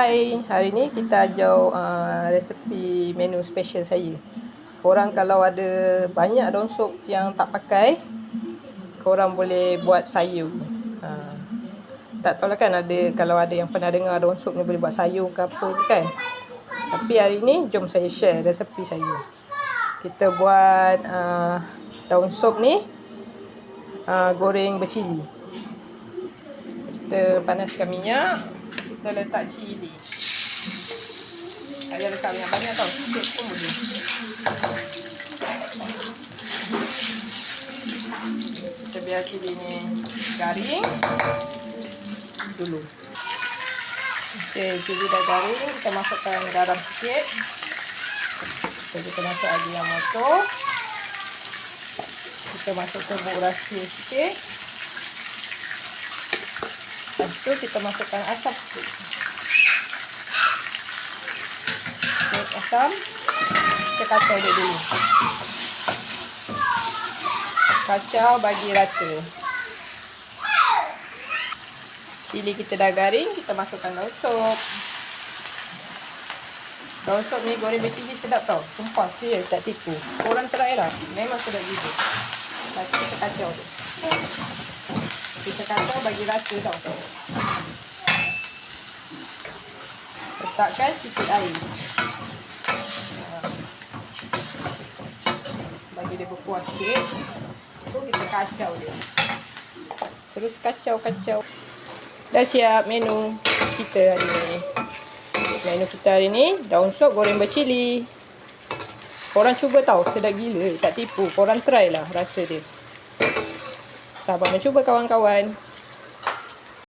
Hai, hari ni kita ajar uh, resepi menu special saya. Korang kalau ada banyak daun sup yang tak pakai, korang boleh buat sayur. Uh, tak tahu lah kan ada kalau ada yang pernah dengar daun sup ni boleh buat sayur ke apa kan. Tapi hari ni jom saya share resepi saya. Kita buat uh, daun sup ni uh, goreng bercili. Kita panaskan minyak kita letak cili. Payah letak banyak-banyak tau. Sikit pun boleh. Kita biar cili ni garing. Dulu. Okay, cili dah garing. Kita masukkan garam sikit. Kita masuk lagi yang motor. Kita masukkan bubuk rahsia sikit. Lepas tu kita masukkan. Okay, asam. Kita kacau dulu. Kacau bagi rata. Cili kita dah garing, kita masukkan daun sup. Daun sup ni goreng bercili sedap tau. Sumpah, serius tak tipu. Korang try lah. Memang sedap juga. Lepas tu kita kacau dia. Kita kacau bagi rata tau. Letakkan sikit air. Bagi dia berkuah sikit. Tu kita kacau dia. Terus kacau-kacau. Dah siap menu kita hari ni. Menu kita hari ni daun sup goreng bercili. Korang cuba tahu sedap gila. Tak tipu. Korang try lah rasa dia. Sabar mencuba kawan-kawan.